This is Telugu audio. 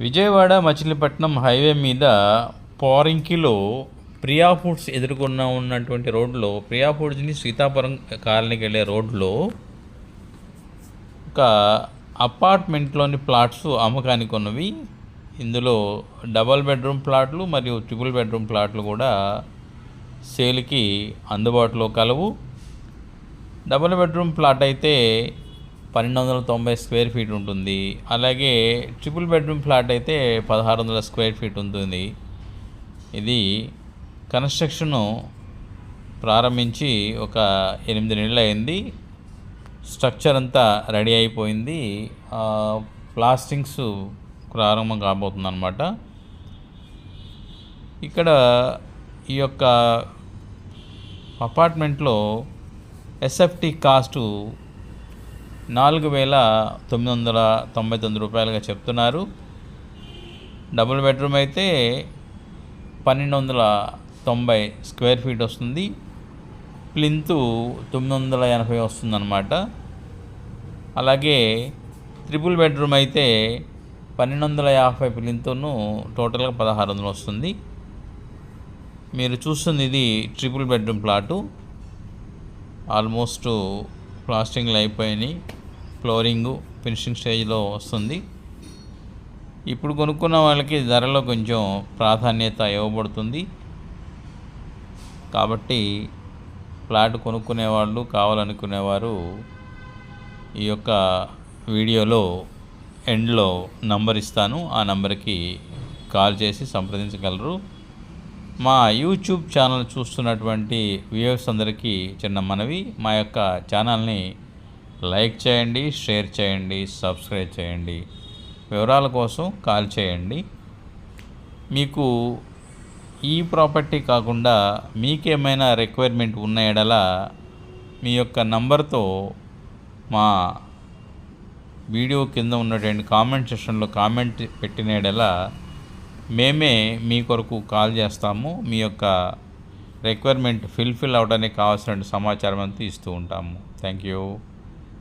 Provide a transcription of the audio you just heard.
విజయవాడ మచిలీపట్నం హైవే మీద పోరింకిలో ప్రియా ఫుడ్స్ ఎదుర్కొన్న ఉన్నటువంటి రోడ్లో ప్రియా ఫుడ్స్ని సీతాపురం కాలనీకి వెళ్ళే రోడ్లో ఒక అపార్ట్మెంట్లోని ప్లాట్స్ అమ్మకానికి ఉన్నవి ఇందులో డబల్ బెడ్రూమ్ ప్లాట్లు మరియు ట్రిపుల్ బెడ్రూమ్ ప్లాట్లు కూడా సేల్కి అందుబాటులో కలవు. డబల్ బెడ్రూమ్ ప్లాట్ అయితే పన్నెండు వందల తొంభై స్క్వేర్ ఫీట్ ఉంటుంది. అలాగే ట్రిపుల్ బెడ్రూమ్ ఫ్లాట్ అయితే పదహారు వందల స్క్వేర్ ఫీట్ ఉంటుంది. ఇది కన్స్ట్రక్షను ప్రారంభించి ఒక ఎనిమిది నెలలు అయింది స్ట్రక్చర్ అంతా రెడీ అయిపోయింది. ప్లాస్టింగ్స్ ప్రారంభం కాబోతుంది అనమాట ఇక్కడ ఈ యొక్క అపార్ట్మెంట్లో ఎస్ఎఫ్టీ కాస్టు నాలుగు వేల తొమ్మిది వందల తొంభై తొమ్మిది రూపాయలుగా చెప్తున్నారు. డబుల్ బెడ్రూమ్ అయితే పన్నెండు వందల తొంభై స్క్వేర్ ఫీట్ వస్తుంది. ప్లింతు తొమ్మిది వందల ఎనభై వస్తుందన్నమాట. అలాగే త్రిపుల్ బెడ్రూమ్ అయితే పన్నెండు వందల యాభై ప్లింతును టోటల్గా పదహారు వందలు వస్తుంది. మీరు చూస్తుంది ఇది ట్రిపుల్ బెడ్రూమ్ ప్లాటు. ఆల్మోస్ట్ ప్లాస్టింగ్లు అయిపోయినాయి. ఫ్లోరింగు ఫినిషింగ్ స్టేజ్లో వస్తుంది. ఇప్పుడు కొనుక్కున్న వాళ్ళకి ధరలో కొంచెం ప్రాధాన్యత ఇవ్వబడుతుంది. కాబట్టి ఫ్లాట్ కొనుక్కునే వాళ్ళు కావాలనుకునేవారు ఈ యొక్క వీడియోలో ఎండ్లో నంబర్ ఇస్తాను. ఆ నంబర్కి కాల్ చేసి సంప్రదించగలరు. మా యూట్యూబ్ ఛానల్ చూస్తున్నటువంటి వ్యూవర్స్ అందరికీ చిన్న మనవి. మా యొక్క ఛానల్ని లైక్ చేయండి షేర్ చేయండి సబ్స్క్రైబ్ చేయండి. వివరాల కోసం కాల్ చేయండి. మీకు ఈ ప్రాపర్టీ కాకుండా మీకేమైనా రిక్వైర్మెంట్ ఉన్న ఎడల మీ యొక్క నంబర్తో మా వీడియో కింద ఉన్నటువంటి కామెంట్ సెషన్లో కామెంట్ పెట్టిన ఎడల మేమే మీ కొరకు కాల్ చేస్తాము. మీ యొక్క రిక్వైర్మెంట్ ఫిల్ఫిల్ అవడానికి కావాల్సిన సమాచారం అంతా ఇస్తూ ఉంటాము. Thank you